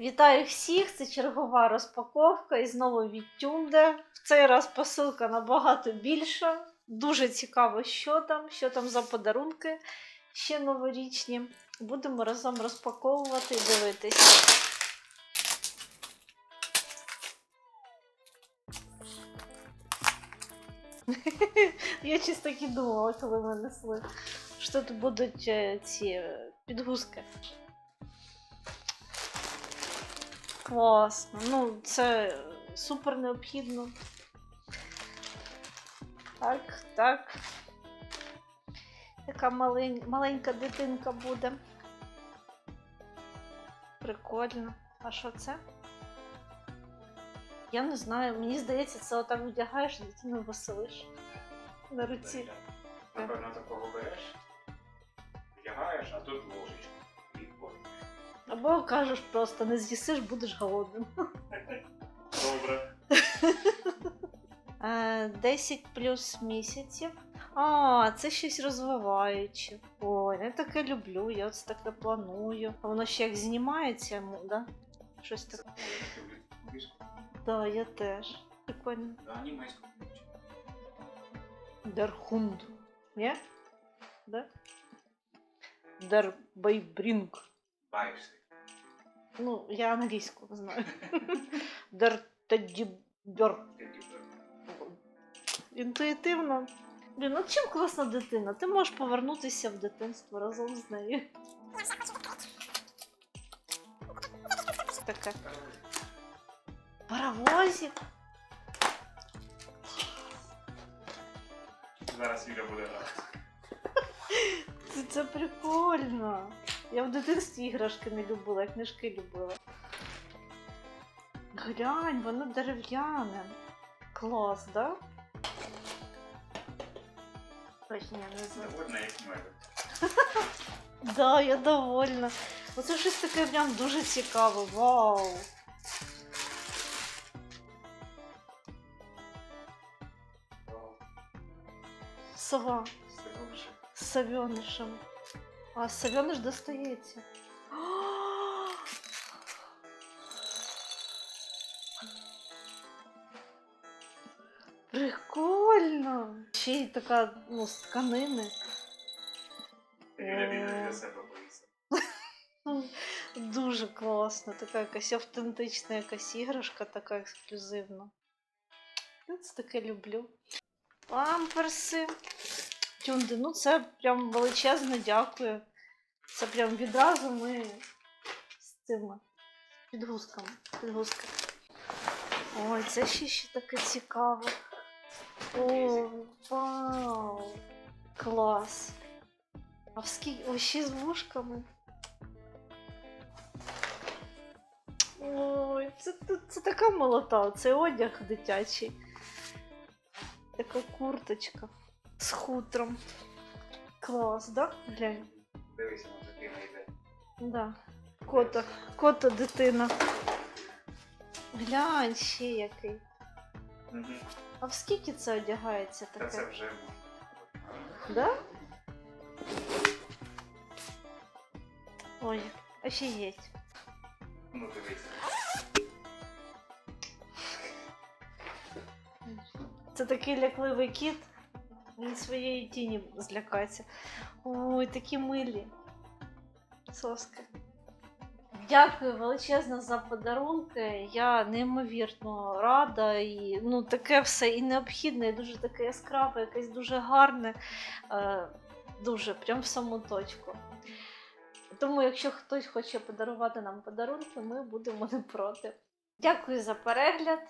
Вітаю всіх! Це чергова розпаковка і знову від Тюнде. В цей раз посилка набагато більша. Дуже цікаво, що там, що там за подарунки ще новорічні. Будемо разом розпаковувати і дивитись. Я чисто так і думала, коли ми несли, що тут будуть е, ці е, підгузки. Класно. Ну, це супер необхідно. Так, так. Така малень... маленька дитинка буде. Прикольно. А що це? Я не знаю, мені здається, це отак вдягаєш, дитину веселиш на руці. Напевно, такого береш, вдягаєш, а тут ложечку. Або кажеш просто не з'їсиш, будеш голодним. Добре. Е, 10 плюс місяців. А, це щось розвиваюче. Ой, я таке люблю, я це таке планую. А воно ще як знімається, да? Щось таке. Да, я теж. Прикольно. Да, німецьку. Дерхунд. Ні? Да? Дер Байбрінг. Ну, я англійську знаю. Дер Тедібер. Інтуїтивно. Блін, ну чим класна дитина? Ти можеш повернутися в дитинство разом з нею. Таке. Паровозик. Зараз Юля буде грати. Це прикольно. Я в дитинстві іграшки не любила, я книжки любила. Глянь, воно дерев'яне. Клас, да? Ой, ні, не знаю. Довольна, як мебель. Да, я довольна. Оце щось таке прям дуже цікаве. Вау. Сова з Савьонишем. А Савьониш достається. Прикольно! Ще й така, ну, з тканини. Ну, Дуже класно, така якась автентична якась іграшка, така ексклюзивна. Я це таке люблю. Памперси. Тюнди, ну це прям величезне дякую. Це прям відразу ми з цими підгузками. Підгузки. Ой, це ще, ще таке цікаве. О, вау! Клас! А скільки? О, ще з вушками. Ой, це, це, це така молота, це одяг дитячий. Така курточка з хутром. Клас, да? Глянь. Дивися, на дитина йде. Да. Кота, кота дитина. Глянь ще який. Мгм. А в скільки це одягається Та це вже можна. Да? Ой, а ще є. Ну дивися. Це такий лякливий кіт. Він своєї тіні злякається. Ой, такі милі. Соски. Дякую величезно за подарунки. Я неймовірно рада і ну таке все і необхідне, і дуже таке яскраве, якесь дуже гарне. Е, дуже, прям в саму точку. Тому, якщо хтось хоче подарувати нам подарунки, ми будемо не проти. Дякую за перегляд.